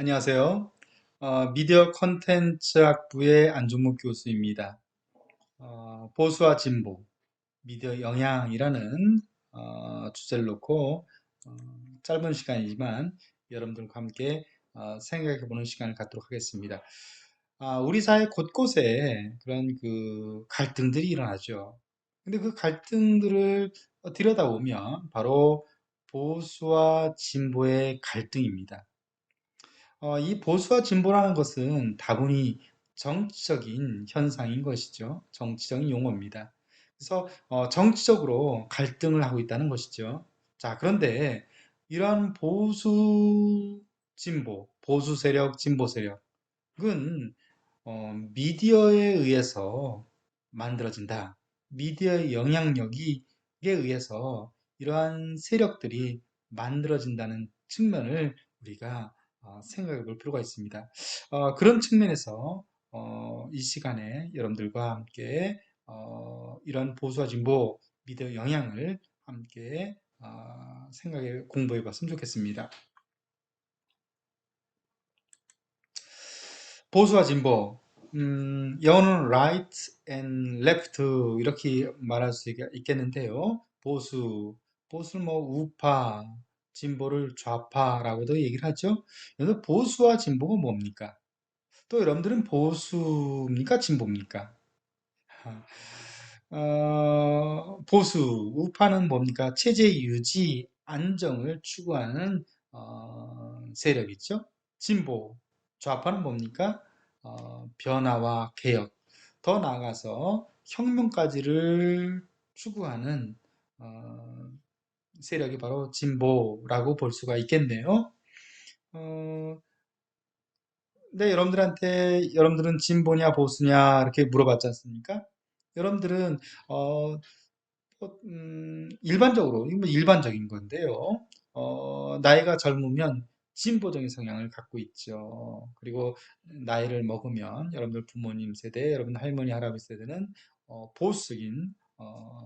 안녕하세요. 어, 미디어 컨텐츠학부의 안종묵 교수입니다. 어, 보수와 진보, 미디어 영향이라는 어, 주제를 놓고 어, 짧은 시간이지만 여러분들과 함께 어, 생각해보는 시간을 갖도록 하겠습니다. 아, 우리 사회 곳곳에 그런 그 갈등들이 일어나죠. 근데 그 갈등들을 들여다보면 바로 보수와 진보의 갈등입니다. 어, 이 보수와 진보라는 것은 다분히 정치적인 현상인 것이죠. 정치적인 용어입니다. 그래서 어, 정치적으로 갈등을 하고 있다는 것이죠. 자, 그런데 이러한 보수 진보, 보수 세력, 진보 세력은 어, 미디어에 의해서 만들어진다. 미디어의 영향력에 의해서 이러한 세력들이 만들어진다는 측면을 우리가 어, 생각해 볼 필요가 있습니다. 어, 그런 측면에서 어, 이 시간에 여러분들과 함께 어, 이런 보수와 진보 미디어 영향을 함께 어, 생각해 공부해 봤으면 좋겠습니다. 보수와 진보 음, 영어는 right and left 이렇게 말할 수 있- 겠는데요 보수, 보수는 뭐 우파, 진보를 좌파라고도 얘기를 하죠. 그래서 보수와 진보가 뭡니까? 또 여러분들은 보수입니까? 진보입니까? 어, 보수, 우파는 뭡니까? 체제 유지, 안정을 추구하는 어, 세력이죠. 진보, 좌파는 뭡니까? 어, 변화와 개혁, 더 나아가서 혁명까지를 추구하는 어, 세력이 바로 진보라고 볼 수가 있겠네요. 어, 근데 여러분들한테 여러분들은 진보냐 보수냐 이렇게 물어봤지 않습니까? 여러분들은 어, 어, 음, 일반적으로 뭐 일반적인 건데요. 어, 나이가 젊으면 진보적인 성향을 갖고 있죠. 그리고 나이를 먹으면 여러분들 부모님 세대, 여러분 할머니 할아버지 세대는 어, 보수적인 어,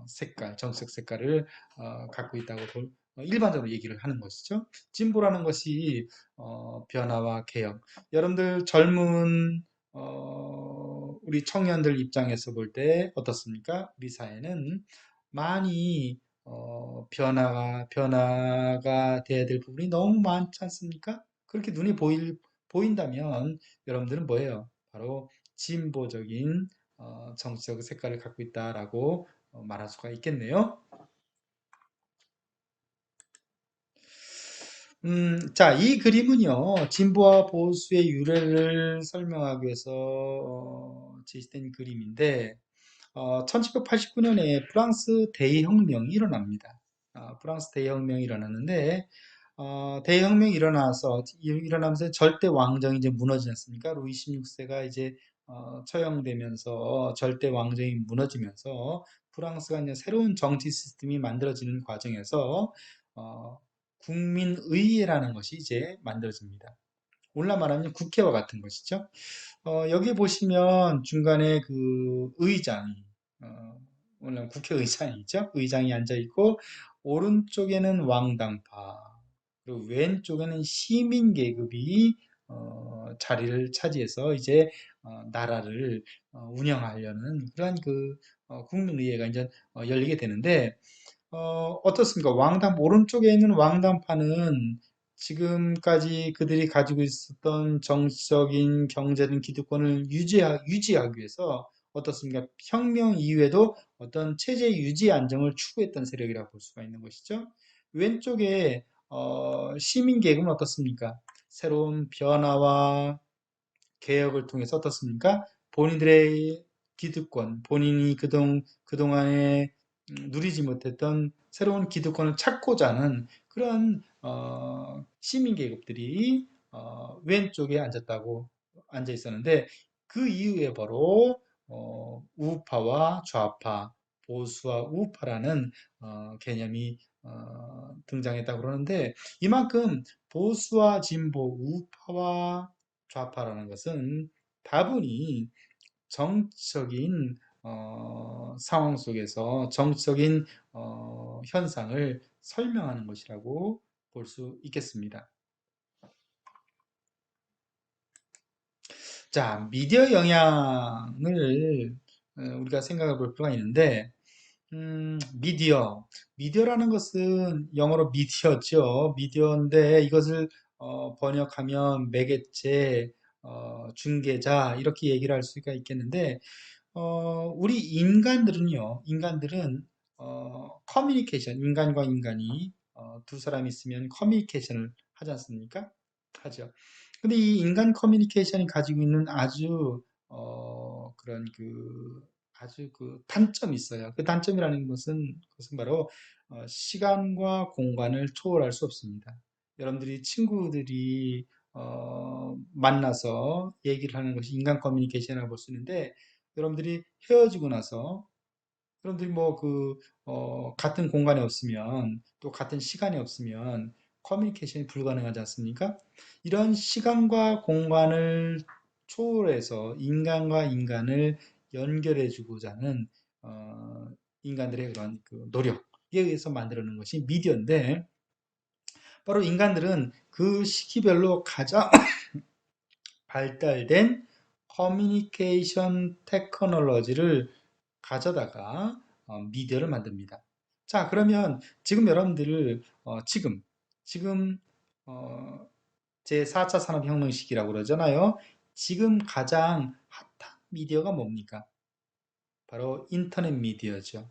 색깔, 정책 색깔을 어, 갖고 있다고 볼, 어, 일반적으로 얘기를 하는 것이죠. 진보라는 것이 어, 변화와 개혁. 여러분들 젊은 어, 우리 청년들 입장에서 볼 때 어떻습니까? 우리 사회는 많이 어, 변화가 변화가 돼야 될 부분이 너무 많지 않습니까? 그렇게 눈에 보일 보인다면 여러분들은 뭐예요? 바로 진보적인 어, 정치적 색깔을 갖고 있다라고 어, 말할 수가 있겠네요. 음, 자, 이 그림은요, 진보와 보수의 유래를 설명하기 위해서 어, 제시된 그림인데, 어, 1789년에 프랑스 대혁명이 일어납니다. 어, 프랑스 대혁명이 일어났는데, 어, 대혁명이 일어나서, 일어나면서 절대 왕정이 이제 무너지지 않습니까? 루이 16세가 이제 어, 처형되면서 절대 왕정이 무너지면서 프랑스가 이제 새로운 정치 시스템이 만들어지는 과정에서 어, 국민의회라는 것이 이제 만들어집니다. 오늘날 말하면 국회와 같은 것이죠. 어, 여기 보시면 중간에 그 의장이, 어, 오늘 국회의장이죠. 의장이 앉아 있고, 오른쪽에는 왕당파, 그리고 왼쪽에는 시민 계급이 어, 자리를 차지해서 이제 어, 나라를 어, 운영하려는 그러한 그 어, 국민의회가 이제 어, 열리게 되는데 어, 어떻습니까? 왕당 오른쪽에 있는 왕당파는 지금까지 그들이 가지고 있었던 정치적인 경제적인 기득권을 유지하, 유지하기 위해서 어떻습니까? 혁명 이후에도 어떤 체제 유지 안정을 추구했던 세력이라고 볼 수가 있는 것이죠. 왼쪽에 어, 시민 계급은 어떻습니까? 새로운 변화와 개혁을 통해서 어떻습니까? 본인들의 기득권, 본인이 그동, 그동안에 음, 누리지 못했던 새로운 기득권을 찾고자 하는 그런 어, 시민 계급들이 어, 왼쪽에 앉았다고 앉아 있었는데 그 이후에 바로 어, 우파와 좌파, 보수와 우파라는 어, 개념이 어, 등장했다고 그러는데 이만큼 보수와 진보, 우파와 좌파라는 것은 다분히 정적인 어, 상황 속에서 정치적인 어, 현상을 설명하는 것이라고 볼 수 있겠습니다. 자, 미디어 영향을 어, 우리가 생각해 볼 필요가 있는데 음, 미디어. 미디어라는 것은 영어로 미디어죠. 미디어인데 이것을 어, 번역하면 매개체, 어, 중개자 이렇게 얘기를 할 수가 있겠는데 어, 우리 인간들은요. 인간들은 어, 커뮤니케이션, 인간과 인간이 어, 두 사람이 있으면 커뮤니케이션을 하지 않습니까? 하죠. 근데 이 인간 커뮤니케이션이 가지고 있는 아주 어, 그런 그 아주 그 단점이 있어요. 그 단점이라는 것은 그것은 바로 어, 시간과 공간을 초월할 수 없습니다. 여러분들이 친구들이 어, 만나서 얘기를 하는 것이 인간 커뮤니케이션이라고 볼 수 있는데 여러분들이 헤어지고 나서 여러분들이 뭐 그, 어, 같은 공간에 없으면 또 같은 시간에 없으면 커뮤니케이션이 불가능하지 않습니까? 이런 시간과 공간을 초월해서 인간과 인간을 연결해 주고자 하는 어, 인간들의 그런 그 노력에 의해서 만들어 놓은 것이 미디어인데 바로 인간들은 그 시기별로 가장 발달된 커뮤니케이션 테크놀로지를 가져다가 어, 미디어를 만듭니다. 자, 그러면 지금 여러분들 어, 지금 지금 어, 제 4차 산업혁명 시기라고 그러잖아요. 지금 가장 핫한 미디어가 뭡니까? 바로 인터넷 미디어죠.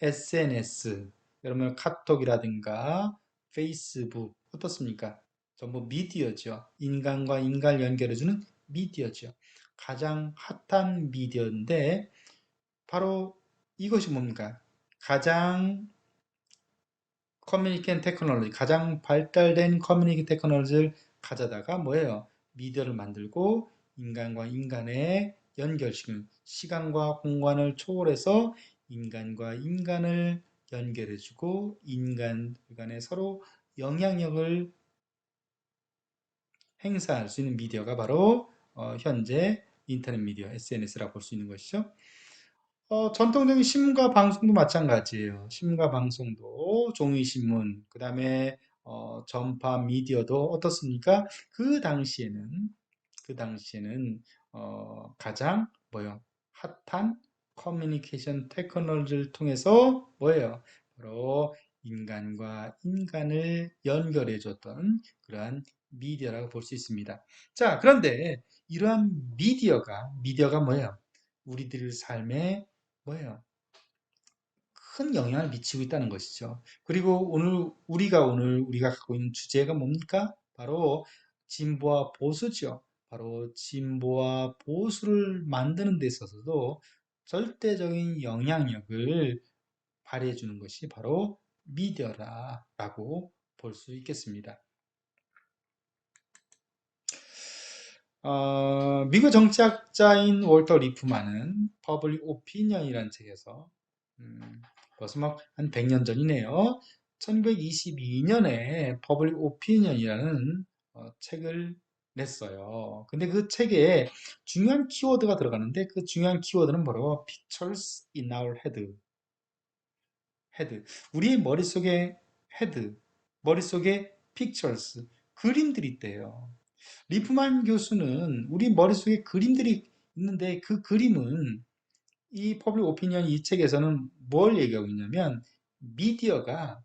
SNS, 여러분 카톡이라든가 페이스북 어떻습니까? 전부 미디어죠. 인간과 인간을 연결해주는 미디어죠. 가장 핫한 미디어인데 바로 이것이 뭡니까? 가장 커뮤니케이션 테크놀로지, 가장 발달된 커뮤니케이션 테크놀로지를 가져다가 뭐예요? 미디어를 만들고 인간과 인간의 연결시키는 시간과 공간을 초월해서 인간과 인간을 연결해주고 인간 간에 서로 영향력을 행사할 수 있는 미디어가 바로 어, 현재 인터넷 미디어, SNS라고 볼 수 있는 것이죠. 어, 전통적인 신문과 방송도 마찬가지예요. 신문과 방송도 종이신문, 그 다음에 어, 전파 미디어도 어떻습니까? 그 당시에는 그 당시에는 어, 가장 뭐요? 핫한 커뮤니케이션 테크놀로지를 통해서 뭐예요? 바로 인간과 인간을 연결해 줬던 그러한 미디어라고 볼 수 있습니다. 자, 그런데 이러한 미디어가 미디어가 뭐예요? 우리들 삶에 뭐예요? 큰 영향을 미치고 있다는 것이죠. 그리고 오늘 우리가 오늘 우리가 갖고 있는 주제가 뭡니까? 바로 진보와 보수죠. 바로 진보와 보수를 만드는 데 있어서도 절대적인 영향력을 발휘해 주는 것이 바로 미디어라고 볼 수 있겠습니다. 어, 미국 정치학자인 월터 리프만은 퍼블릭 오피니언이라는 책에서 음, 벌써 막한 100년 전이네요. 1922년에 퍼블릭 오피니언이라는 어, 책을 냈어요. 근데 그 책에 중요한 키워드가 들어가는데 그 중요한 키워드는 바로 pictures in our head. 헤드. 우리의 머릿속에 헤드, 머릿속에 pictures, 그림들이 있대요. 리프만 교수는 우리 머릿속에 그림들이 있는데 그 그림은 이 퍼블릭 오피니언 이 책에서는 뭘 얘기하고 있냐면 미디어가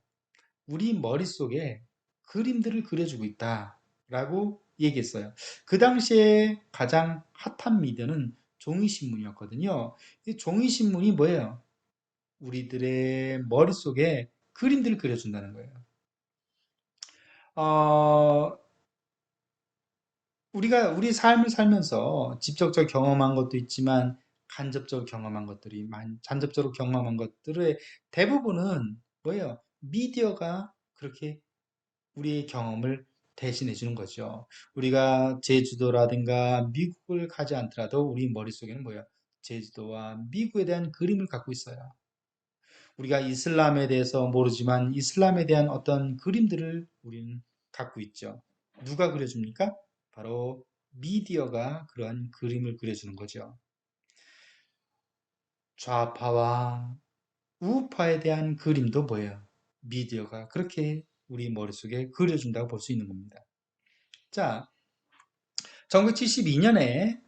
우리 머릿속에 그림들을 그려주고 있다 라고 얘기했어요. 그 당시에 가장 핫한 미디어는 종이신문이었거든요. 이 종이신문이 뭐예요? 우리들의 머릿속에 그림들을 그려준다는 거예요. 어, 우리가 우리 삶을 살면서 직접적으로 경험한 것도 있지만 간접적으로 경험한 것들이 많, 간접적으로 경험한 것들의 대부분은 뭐예요? 미디어가 그렇게 우리의 경험을 대신해 주는 거죠. 우리가 제주도라든가 미국을 가지 않더라도 우리 머릿속에는 뭐예요? 제주도와 미국에 대한 그림을 갖고 있어요. 우리가 이슬람에 대해서 모르지만 이슬람에 대한 어떤 그림들을 우리는 갖고 있죠. 누가 그려줍니까? 바로 미디어가 그러한 그림을 그려주는 거죠. 좌파와 우파에 대한 그림도 뭐예요? 미디어가 그렇게 우리 머릿속에 그려준다고 볼 수 있는 겁니다. 자, 1972년에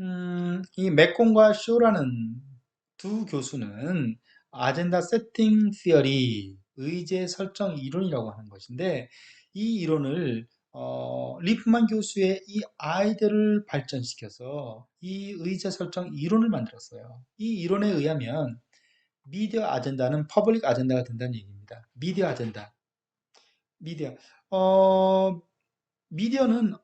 음, 이 맥콘과 쇼라는 두 교수는 아젠다 세팅 시어리 의제 설정 이론이라고 하는 것인데 이 이론을 어, 리프만 교수의 이 아이디어를 발전시켜서 이 의제 설정 이론을 만들었어요. 이 이론에 의하면 미디어 아젠다는 퍼블릭 아젠다가 된다는 얘기입니다. 미디어 아젠다. 미디어. 어, 미디어는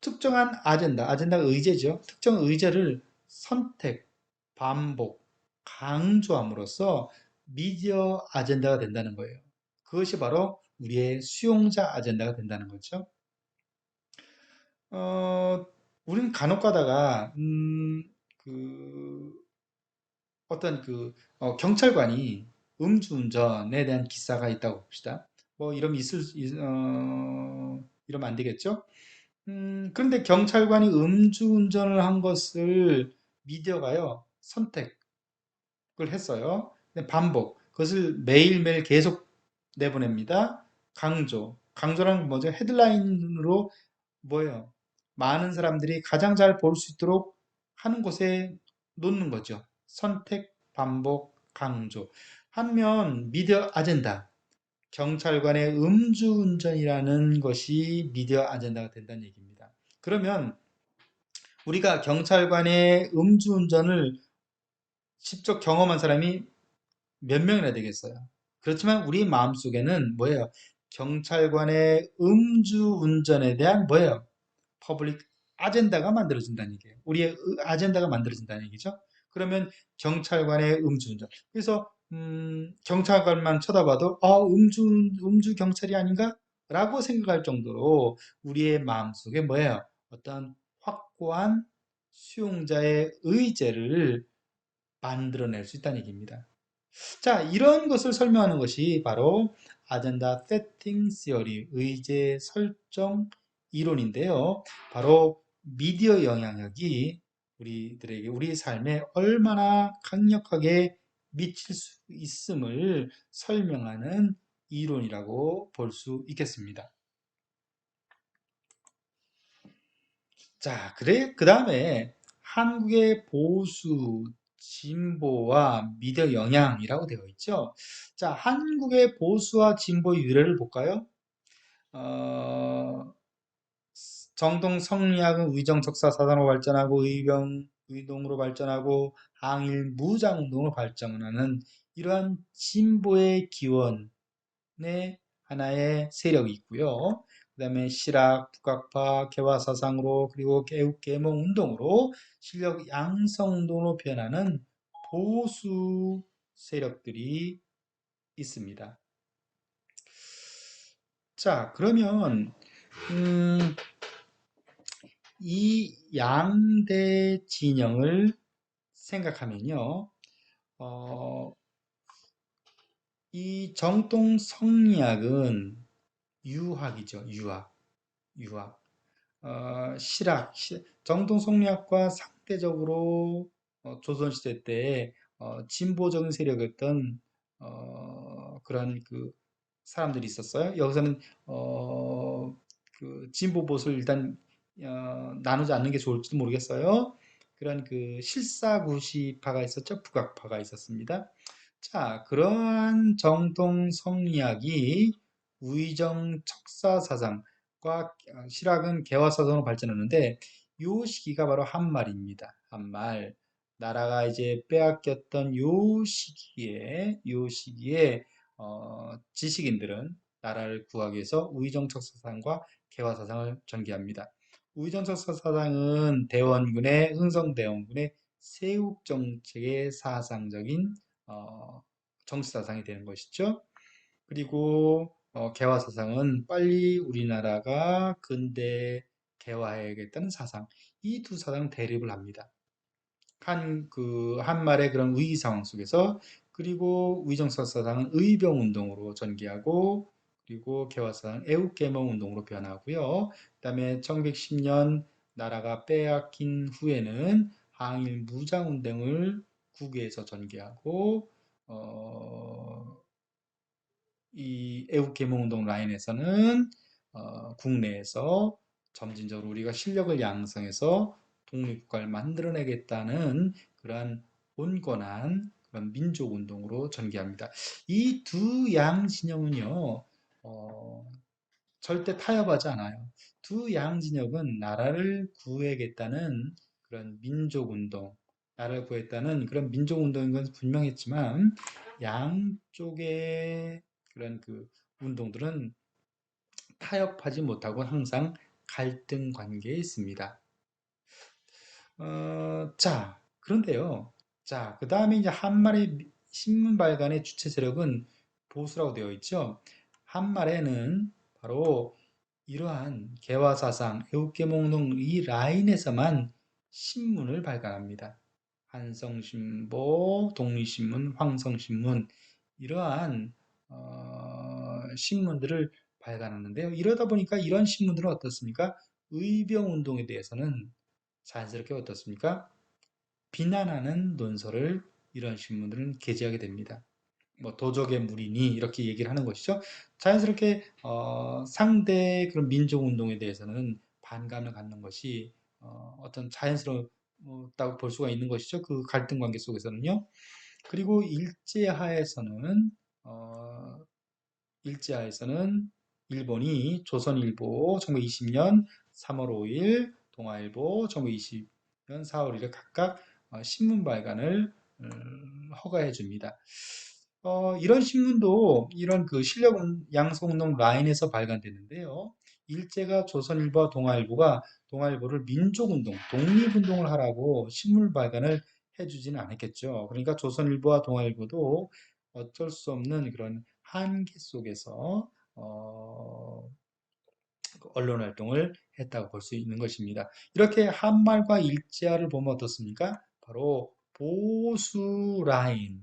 특정한 아젠다, 아젠다가 의제죠. 특정 의제를 선택, 반복, 강조함으로써 미디어 아젠다가 된다는 거예요. 그것이 바로 우리의 수용자 아젠다가 된다는 거죠. 어, 우리는 간혹 가다가, 음, 그, 어떤 그, 어, 경찰관이 음주운전에 대한 기사가 있다고 봅시다. 뭐, 이러면 있을, 어, 이러면 안 되겠죠? 음, 그런데 경찰관이 음주운전을 한 것을 미디어가요, 선택을 했어요. 반복. 그것을 매일매일 계속 내보냅니다. 강조. 강조라는 건 뭐죠? 헤드라인으로 뭐예요? 많은 사람들이 가장 잘 볼 수 있도록 하는 곳에 놓는 거죠. 선택, 반복, 강조. 한면 미디어 아젠다. 경찰관의 음주운전이라는 것이 미디어 아젠다가 된다는 얘기입니다. 그러면 우리가 경찰관의 음주운전을 직접 경험한 사람이 몇 명이나 되겠어요. 그렇지만 우리 마음속에는 뭐예요? 경찰관의 음주운전에 대한 뭐예요? 퍼블릭 아젠다가 만들어진다는 얘기예요. 우리의 아젠다가 만들어진다는 얘기죠. 그러면 경찰관의 음주운전. 그래서 음, 경찰관만 쳐다봐도 아 음주 음주 경찰이 아닌가? 라고 생각할 정도로 우리의 마음 속에 뭐예요? 어떤 확고한 수용자의 의제를 만들어낼 수 있다는 얘기입니다. 자, 이런 것을 설명하는 것이 바로 아젠다 세팅 시어리, 의제 설정 이론인데요. 바로 미디어 영향력이 우리들에게, 우리 삶에 얼마나 강력하게 미칠 수 있음을 설명하는 이론이라고 볼 수 있겠습니다. 자, 그래, 그 다음에 한국의 보수, 진보와 미디어 영향이라고 되어 있죠. 자, 한국의 보수와 진보의 유래를 볼까요? 어, 정동 성리학은 의정적사 사단으로 발전하고 의병, 의동으로 발전하고 항일 무장운동으로 발전하는 이러한 진보의 기원의 하나의 세력이 있고요. 그 다음에 실학, 북학파, 개화사상으로 그리고 개혁개몽 운동으로 실력 양성 운동으로 변하는 보수 세력들이 있습니다. 자, 그러면 음, 이 양대 진영을 생각하면요. 어, 이 정통 성리학은 유학이죠. 유학. 유학. 어, 실학. 시- 정통 성리학과 상대적으로 어, 조선시대 때 어, 진보적인 세력이었던 어, 그런 그 사람들이 있었어요. 여기서는 어, 그 진보 보수를 일단 어, 나누지 않는 게 좋을지도 모르겠어요. 그런 그 실사구시파가 있었죠. 북악파가 있었습니다. 자, 그러한 정통 성리학이 우의정 척사 사상과 실학은 개화 사상으로 발전하는데 요 시기가 바로 한말입니다. 한말. 나라가 이제 빼앗겼던 요 시기에 요 시기에 어, 지식인들은 나라를 구하기 위해서 우의정 척 사상과 개화 사상을 전개합니다. 우의정척 사상은 대원군의 흥성대원군의 세국 정책의 사상적인 어, 정치 사상이 되는 것이죠. 그리고 어, 개화 사상은 빨리 우리나라가 근대 개화해야겠다는 사상. 이 두 사상은 대립을 합니다. 한, 그, 한말의 그런 위기 상황 속에서 그리고 위정사사상은 의병 운동으로 전개하고 그리고 개화사상 애국개몽운동으로 변하고요. 그 다음에 1910년 나라가 빼앗긴 후에는 항일 무장운동을 국외에서 전개하고 어, 이 애국 개몽운동 라인에서는 어, 국내에서 점진적으로 우리가 실력을 양성해서 독립국가를 만들어내겠다는 그러한 온건한 그런 민족운동으로 전개합니다. 이 두 양 진영은요, 어, 절대 타협하지 않아요. 두 양 진영은 나라를 구해야겠다는 그런 민족운동, 나라를 구했다는 그런 민족운동인 건 분명했지만 양쪽의 그런 그 운동들은 타협하지 못하고 항상 갈등 관계에 있습니다. 어, 자, 그런데요. 자, 그 다음에 이제 한말의 신문 발간의 주체 세력은 보수라고 되어 있죠. 한말에는 바로 이러한 개화사상, 애국개몽동 이 라인에서만 신문을 발간합니다. 한성신보, 독립신문, 황성신문 이러한 어, 신문들을 발간하는데요. 이러다 보니까 이런 신문들은 어떻습니까? 의병운동에 대해서는 자연스럽게 어떻습니까? 비난하는 논설을 이런 신문들은 게재하게 됩니다. 뭐 도적의 무리니 이렇게 얘기를 하는 것이죠. 자연스럽게 어, 상대 그런 민족 운동에 대해서는 반감을 갖는 것이 어, 떤 자연스럽다고 볼 수가 있는 것이죠. 그 갈등 관계 속에서는요. 그리고 일제하에서는 어, 일제하에서는 일본이 조선일보 1920년 3월 5일, 동아일보 1920년 4월 1일 각각 어, 신문 발간을 음, 허가해 줍니다. 어, 이런 신문도 이런 그 실력 양성운동 라인에서 발간되는데요. 일제가 조선일보와 동아일보가 동아일보를 민족운동, 독립운동을 하라고 신문 발간을 해주지는 않았겠죠. 그러니까 조선일보와 동아일보도 어쩔 수 없는 그런 한계 속에서 어, 언론 활동을 했다고 볼 수 있는 것입니다. 이렇게 한말과 일제화를 보면 어떻습니까? 바로 보수 라인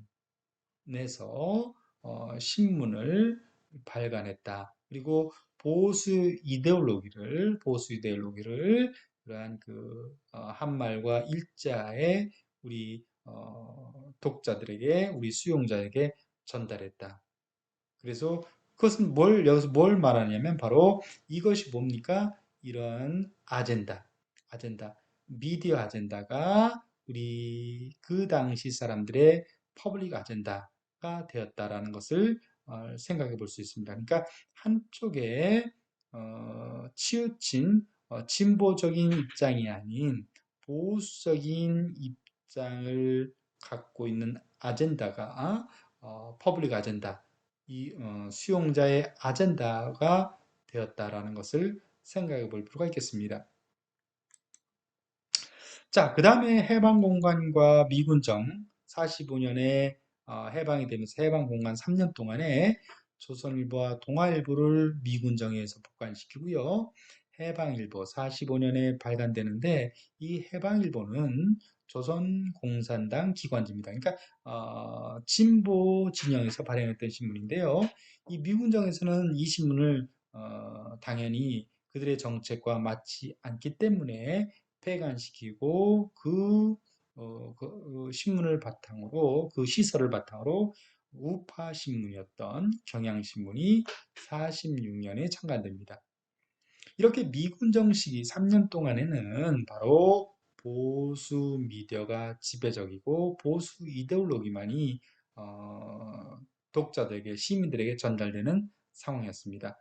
에서 어, 신문을 발간했다. 그리고 보수 이데올로기를 보수 이데올로기를 그러한 그 어, 한말과 일자의 우리 어, 독자들에게 우리 수용자에게 전달했다. 그래서 그것은 뭘 여기서 뭘 말하냐면 바로 이것이 뭡니까? 이런 아젠다, 아젠다, 미디어 아젠다가 우리 그 당시 사람들의 퍼블릭 아젠다 가 되었다라는 것을 어, 생각해 볼 수 있습니다. 그러니까 한쪽에 어, 치우친 어, 진보적인 입장이 아닌 보수적인 입장을 갖고 있는 아젠다가 어, 퍼블릭 아젠다, 이 어, 수용자의 아젠다가 되었다라는 것을 생각해 볼 필요가 있겠습니다. 자, 그 다음에 해방공간과 미군정 45년에 어, 해방이 되면서 해방 공간 3년 동안에 조선일보와 동아일보를 미군 정에서 복관시키고요. 해방일보 45년에 발간되는데 이 해방일보는 조선공산당 기관지입니다. 그러니까 어, 진보 진영에서 발행했던 신문인데요. 이 미군정에서는 이 신문을 어, 당연히 그들의 정책과 맞지 않기 때문에 폐간시키고 그, 어, 그 신문을 바탕으로 그 시설을 바탕으로 우파 신문이었던 경향신문이 46년에 창간됩니다. 이렇게 미군정 시기 3년 동안에는 바로 보수 미디어가 지배적이고 보수 이데올로기만이 어, 독자들에게 시민들에게 전달되는 상황이었습니다.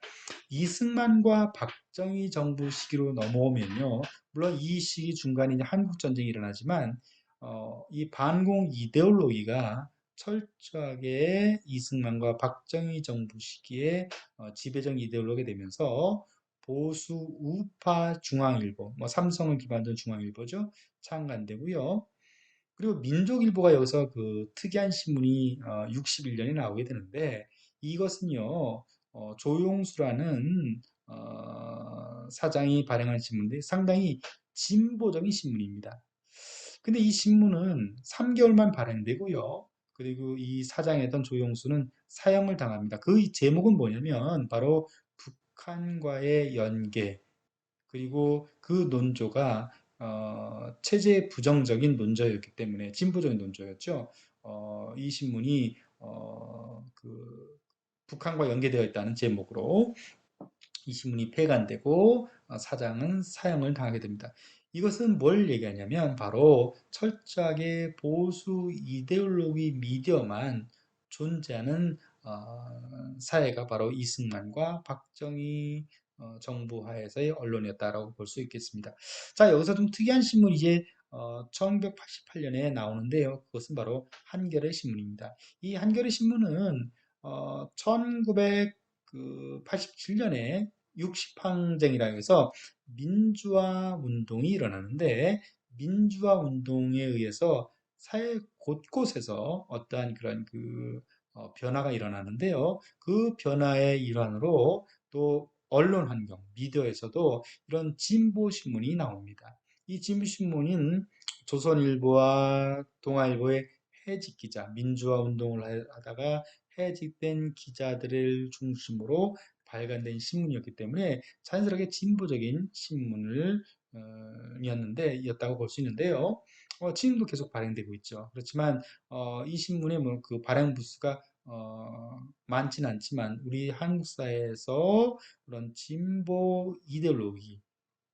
이승만과 박정희 정부 시기로 넘어오면요. 물론 이 시기 중간에 이제 한국 전쟁이 일어나지만 어, 이 반공 이데올로기가 철저하게 이승만과 박정희 정부 시기에 어, 지배적 이데올로기 되면서 보수 우파 중앙일보, 뭐 삼성을 기반으로 중앙일보죠. 창간되고요. 그리고 민족일보가 여기서 그 특이한 신문이 어, 61년에 나오게 되는데 이것은요 어, 조용수라는 어, 사장이 발행한 신문인데 상당히 진보적인 신문입니다. 근데 이 신문은 3개월만 발행되고요. 그리고 이 사장이었던 조용수는 사형을 당합니다. 그 제목은 뭐냐면 바로 북한과의 연계 그리고 그 논조가 어, 체제 부정적인 논조였기 때문에 진보적인 논조였죠. 어, 이 신문이 어, 그 북한과 연계되어 있다는 제목으로 이 신문이 폐간되고 어, 사장은 사형을 당하게 됩니다. 이것은 뭘 얘기하냐면 바로 철저하게 보수 이데올로기 미디어만 존재하는 어, 사회가 바로 이승만과 박정희 어, 정부 하에서의 언론이었다라고 볼 수 있겠습니다. 자, 여기서 좀 특이한 신문이 이제 어, 1988년에 나오는데요. 그것은 바로 한겨레 신문입니다. 이 한겨레 신문은 어, 1987년에 60항쟁이라고 해서 민주화 운동이 일어나는데 민주화 운동에 의해서 사회 곳곳에서 어떠한 그런 그 어, 변화가 일어나는데요. 그 변화의 일환으로 또 언론 환경, 미디어에서도 이런 진보 신문이 나옵니다. 이 진보 신문인 조선일보와 동아일보의 해직 기자, 민주화 운동을 하다가 해직된 기자들을 중심으로 발간된 신문이었기 때문에 자연스럽게 진보적인 신문을 어, 이었는데 였다고 볼 수 있는데요. 어, 지금도 계속 발행되고 있죠. 그렇지만 어, 이 신문의 뭐 그 발행 부수가 어, 많지는 않지만 우리 한국 사회에서 그런 진보 이데올로기,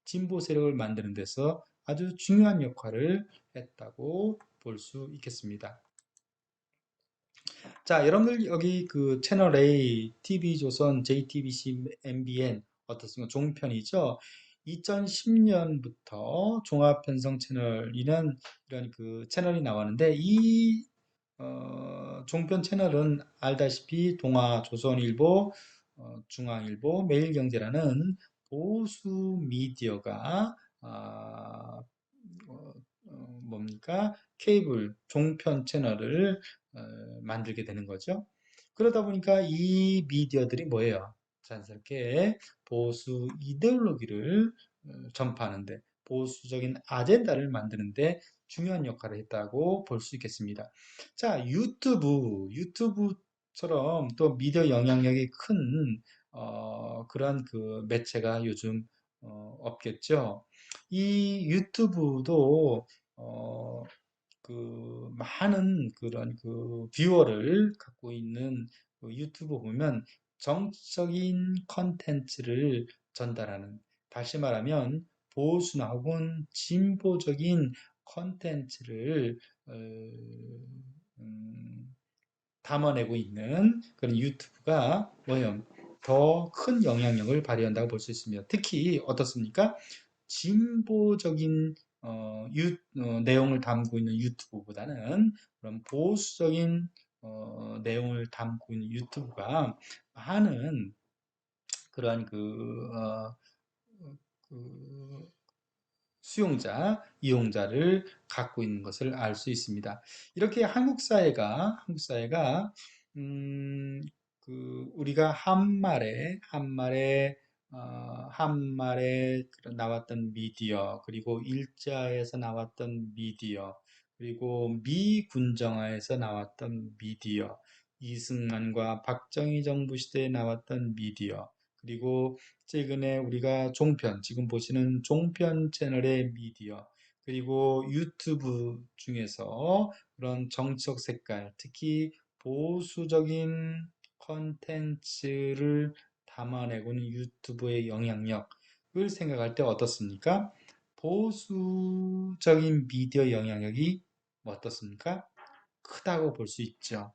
진보 세력을 만드는 데서 아주 중요한 역할을 했다고 볼 수 있겠습니다. 자, 여러분들 여기 그 채널 A, TV조선, JTBC, MBN 어떻습니까? 종편이죠. 2010년부터 종합편성 채널이는 이런 그 채널이 나왔는데 이 어, 종편 채널은 알다시피 동아, 조선일보, 어, 중앙일보, 매일경제라는 보수 미디어가 아, 어, 어, 뭡니까? 케이블 종편 채널을 어, 만들게 되는 거죠. 그러다 보니까 이 미디어들이 뭐예요? 자연스럽게 보수 이데올로기를 어, 전파하는데 보수적인 아젠다를 만드는데 중요한 역할을 했다고 볼 수 있겠습니다. 자, 유튜브, 유튜브처럼 또 미디어 영향력이 큰 어, 그러한 그 매체가 요즘 어, 없겠죠. 이 유튜브도 어, 그 많은 그런 그 뷰어를 갖고 있는 그 유튜브 보면 정적인 컨텐츠를 전달하는 다시 말하면 보수나 혹은 진보적인 컨텐츠를 어, 음, 담아내고 있는 그런 유튜브가 뭐예요? 더 큰 영향력을 발휘한다고 볼 수 있습니다. 특히 어떻습니까? 진보적인 어, 유, 어, 내용을 담고 있는 유튜브보다는 그런 보수적인 어, 내용을 담고 있는 유튜브가 많은 그러한 그, 어, 그 수용자, 이용자를 갖고 있는 것을 알 수 있습니다. 이렇게 한국 사회가 한국 사회가 음, 그 우리가 한말에 한말에 어, 한말에 나왔던 미디어, 그리고 일자에서 나왔던 미디어, 그리고 미군정화에서 나왔던 미디어, 이승만과 박정희 정부 시대에 나왔던 미디어, 그리고 최근에 우리가 종편, 지금 보시는 종편 채널의 미디어, 그리고 유튜브 중에서 그런 정치적 색깔, 특히 보수적인 컨텐츠를 담아내고는 유튜브의 영향력을 생각할 때 어떻습니까? 보수적인 미디어 영향력이 어떻습니까? 크다고 볼 수 있죠.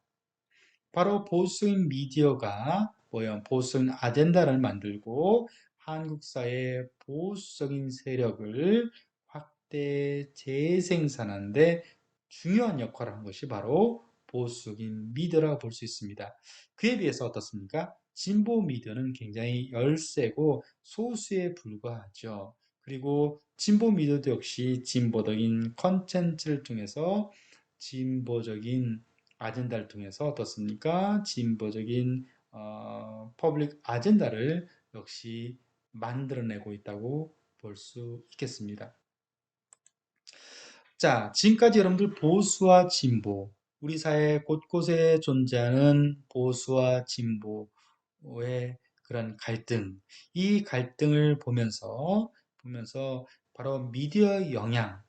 바로 보수인 미디어가 뭐야 보수인 아젠다를 만들고 한국 사회의 보수적인 세력을 확대 재생산하는데 중요한 역할을 한 것이 바로 보수적인 미디어라고 볼 수 있습니다. 그에 비해서 어떻습니까? 진보 미디어는 굉장히 열세고 소수에 불과하죠. 그리고 진보 미디어도 역시 진보적인 컨텐츠를 통해서 진보적인 아젠다를 통해서 어떻습니까? 진보적인 어, 퍼블릭 아젠다를 역시 만들어내고 있다고 볼 수 있겠습니다. 자, 지금까지 여러분들 보수와 진보, 우리 사회 곳곳에 존재하는 보수와 진보, 의 그런 갈등, 이 갈등을 보면서 보면서 바로 미디어 영향.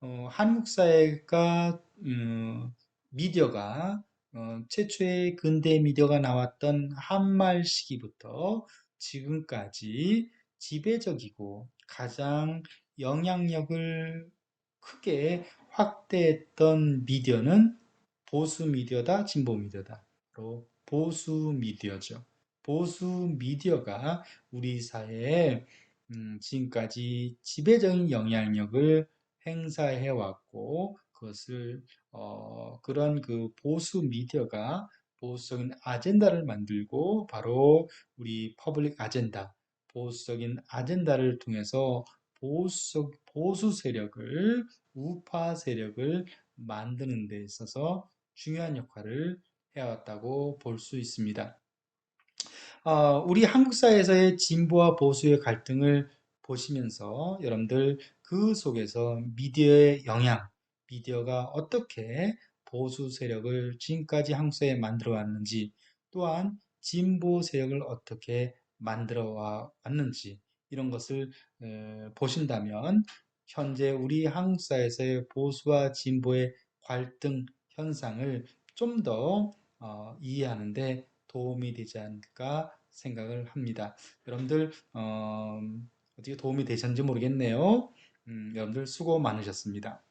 어, 한국 사회가 음, 미디어가 어, 최초의 근대 미디어가 나왔던 한말 시기부터 지금까지 지배적이고 가장 영향력을 크게 확대했던 미디어는 보수 미디어다, 진보 미디어다. 바로 보수 미디어죠. 보수 미디어가 우리 사회에 음, 지금까지 지배적인 영향력을 행사해 왔고 그것을 어, 그런 그 보수 미디어가 보수적인 아젠다를 만들고 바로 우리 퍼블릭 아젠다, 보수적인 아젠다를 통해서 보수, 보수 세력을 우파 세력을 만드는 데 있어서 중요한 역할을 해왔다고 볼 수 있습니다. 어, 우리 한국 사회에서의 진보와 보수의 갈등을 보시면서 여러분들 그 속에서 미디어의 영향, 미디어가 어떻게 보수 세력을 지금까지 한국 사회에 만들어 왔는지, 또한 진보 세력을 어떻게 만들어 왔는지, 이런 것을 에, 보신다면 현재 우리 한국 사회에서의 보수와 진보의 갈등 현상을 좀더 어, 이해하는데 도움이 되지 않을까 생각을 합니다. 여러분들 어, 어떻게 도움이 되셨는지 모르겠네요. 음, 여러분들 수고 많으셨습니다.